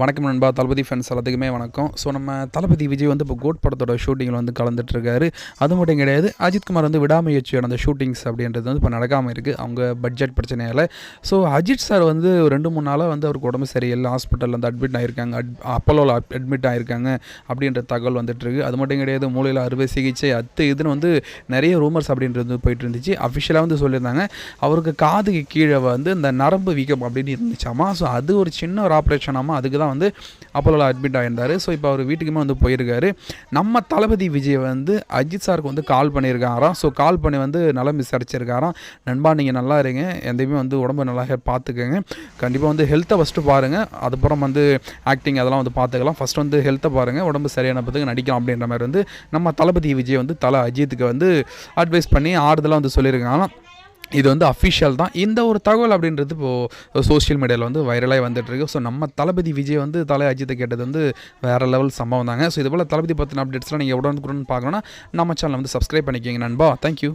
வணக்கம் நண்பா தளபதி ஃபேன்ஸ் எல்லாத்துக்குமே வணக்கம். ஸோ நம்ம தளபதி விஜய் வந்து இப்போ கோட் படத்தோட ஷூட்டிங்கில் வந்து கலந்துட்டுருக்காரு. அது மட்டும் கிடையாது அஜித்குமார் வந்து விடாமுயற்சியோட அந்த ஷூட்டிங்ஸ் அப்படின்றது வந்து இப்போ நடக்காமல் இருக்குது அவங்க பட்ஜெட் பிரச்சனையால். ஸோ அஜித் சார் வந்து ரெண்டு மூணு நாளாக வந்து அவருக்கு உடம்பு சரியில்லை. ஹாஸ்பிட்டலில் வந்து அட்மிட் ஆகிருக்காங்க அட் அப்போலோவில் அட்மிட் ஆகிருக்காங்க அப்படின்ற தகவல் வந்துட்டுருக்கு. அது மட்டும் கிடையாது மூளையில் அறுவை சிகிச்சை அத்து இதுன்னு வந்து நிறைய ரூமர்ஸ் அப்படின்றது வந்து போயிட்டு இருந்துச்சு. அஃபிஷியலாக வந்து சொல்லியிருந்தாங்க அவருக்கு காதுக்கு கீழே வந்து இந்த நரம்பு வீக்கம் அப்படின்னு இருந்துச்சாமா? ஸோ அது ஒரு சின்ன ஒரு ஆப்ரேஷனாமா அதுக்கு தான் வந்து அப்போலோவில் அட்மிட் ஆகியிருந்தார் ஸோ இப்போ அவர் வீட்டுக்குமே வந்து போயிருக்காரு. நம்ம தளபதி விஜய் வந்து அஜித் சாருக்கு வந்து கால் பண்ணியிருக்காராம் ஸோ கால் பண்ணி வந்து நலம் விசாரிச்சிருக்காராம். நண்பா நீங்கள் நல்லா இருங்க. எந்தையுமே வந்து உடம்பு நல்லா பார்த்துக்கோங்க கண்டிப்பாக வந்து ஹெல்த்தை ஃபஸ்ட்டு பாருங்கள் அதுக்கப்புறம் வந்து ஆக்டிங் அதெல்லாம் வந்து பார்த்துக்கலாம் ஃபஸ்ட் வந்து ஹெல்த்தை பாருங்கள் உடம்பு சரியான பத்துக்கு நடிக்கலாம் அப்படின்ற மாதிரி வந்து நம்ம தளபதி விஜய் வந்து தலை அஜித்துக்கு வந்து அட்வைஸ் பண்ணி ஆறுதலாக வந்து சொல்லியிருக்காங்க இது வந்து அஃபிஷியல் தான். இந்த ஒரு தகவல் அப்படின்றது இப்போது சோஷியல் மீடியாவில் வந்து வைரலாக வந்துட்டுருக்கு. ஸோ நம்ம தளபதி விஜய் வந்து தலை அஜித்தை கேட்டது வந்து வேறு லெவல் சம்பவம் தாங்க. ஸோ இது போல் தளபதி பற்றின அப்டேட்ஸ்லாம் நீங்கள் உடனுக்குடன் பார்க்கணுன்னா நம்ம சேனலை வந்து சப்ஸ்கிரைப் பண்ணிக்கோங்க நண்பா. தேங்க்யூ